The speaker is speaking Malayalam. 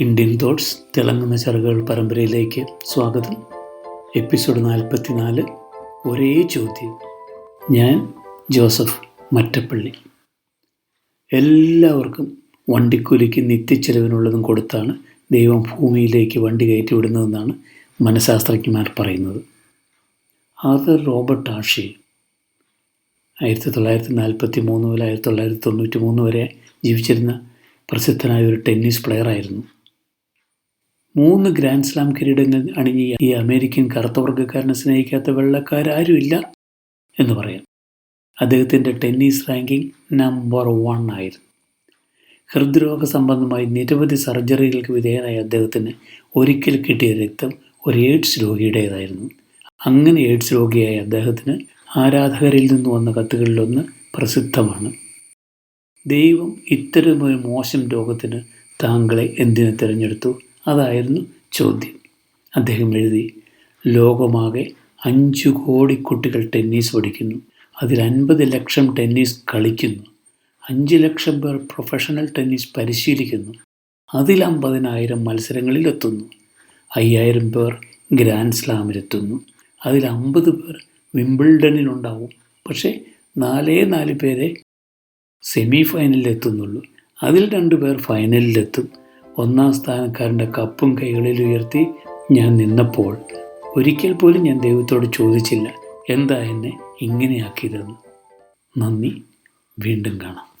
ഇന്ത്യൻ തോട്ട്സ് തിളങ്ങുന്ന ചെറുകൾ പരമ്പരയിലേക്ക് സ്വാഗതം. എപ്പിസോഡ് നാൽപ്പത്തിനാല് ഒരേ ചോദ്യം. ഞാൻ ജോസഫ് മറ്റപ്പള്ളി. എല്ലാവർക്കും വണ്ടിക്കൂലിക്ക് നിത്യച്ചെലവിനുള്ളതും കൊടുത്താണ് ദൈവം ഭൂമിയിലേക്ക് വണ്ടി കയറ്റി വിടുന്നതെന്നാണ് മനഃശാസ്ത്രജ്ഞന്മാർ പറയുന്നത്. ആദർ റോബർട്ട് ആഷി. ആയിരത്തി തൊള്ളായിരത്തി നാൽപ്പത്തി മൂന്ന് മുതൽ ആയിരത്തി തൊള്ളായിരത്തി തൊണ്ണൂറ്റി മൂന്ന് വരെ ജീവിച്ചിരുന്ന പ്രസിദ്ധനായ ഒരു ടെന്നീസ് പ്ലെയർ ആയിരുന്നു മൂന്ന് ഗ്രാൻഡ് സ്ലാം കിരീടങ്ങൾ അണിഞ്ഞ ഈ അമേരിക്കൻ കറുത്തവർഗക്കാരനെ സ്നേഹിക്കാത്ത വെള്ളക്കാരാരുമില്ല എന്ന് പറയാം. അദ്ദേഹത്തിന്റെ ടെന്നീസ് റാങ്കിംഗ് നമ്പർ വൺ ആയിരുന്നു. ഹൃദ്രോഗ സംബന്ധമായി നിരവധി സർജറികൾക്ക് വിധേയനായ അദ്ദേഹത്തിന് ഒരിക്കൽ കിട്ടിയ രക്തം ഒരു എയ്ഡ്സ് രോഗിയുടേതായിരുന്നു. അങ്ങനെ എയ്ഡ്സ് രോഗിയായ അദ്ദേഹത്തിന് ആരാധകരിൽ നിന്ന് വന്ന കത്തുകളിലൊന്ന് പ്രസിദ്ധമാണ്. ദൈവം ഇത്തരമൊരു മോശം രോഗത്തിന് താങ്കളെ എന്തിനു തിരഞ്ഞെടുത്തു? അതായിരുന്നു ചോദ്യം. അദ്ദേഹം എഴുതി ലോകമാകെ അഞ്ചു കോടി കുട്ടികൾ ടെന്നീസ് പഠിക്കുന്നു. അതിൽ അൻപത് ലക്ഷം ടെന്നീസ് കളിക്കുന്നു. അഞ്ച് ലക്ഷം പേർ പ്രൊഫഷണൽ ടെന്നീസ് പരിശീലിക്കുന്നു. അതിൽ അമ്പതിനായിരം മത്സരങ്ങളിലെത്തുന്നു അയ്യായിരം പേർ ഗ്രാൻഡ് സ്ലാമിലെത്തുന്നു അതിൽ അമ്പത് പേർ വിംബിൾഡണിലുണ്ടാവും പക്ഷേ നാലേ നാല് പേരെ സെമി ഫൈനലിലെത്തുന്നുള്ളൂ അതിൽ രണ്ട് പേർ ഫൈനലിലെത്തും ഒന്നാം സ്ഥാനക്കാരന്റെ കപ്പും കൈകളിൽ ഉയർത്തി ഞാൻ നിന്നപ്പോൾ ഒരിക്കൽ പോലും ഞാൻ ദൈവത്തോട് ചോദിച്ചില്ല എന്താ എന്നെ ഇങ്ങനെയാക്കിയതെന്ന്? നന്ദി വീണ്ടും കാണാം.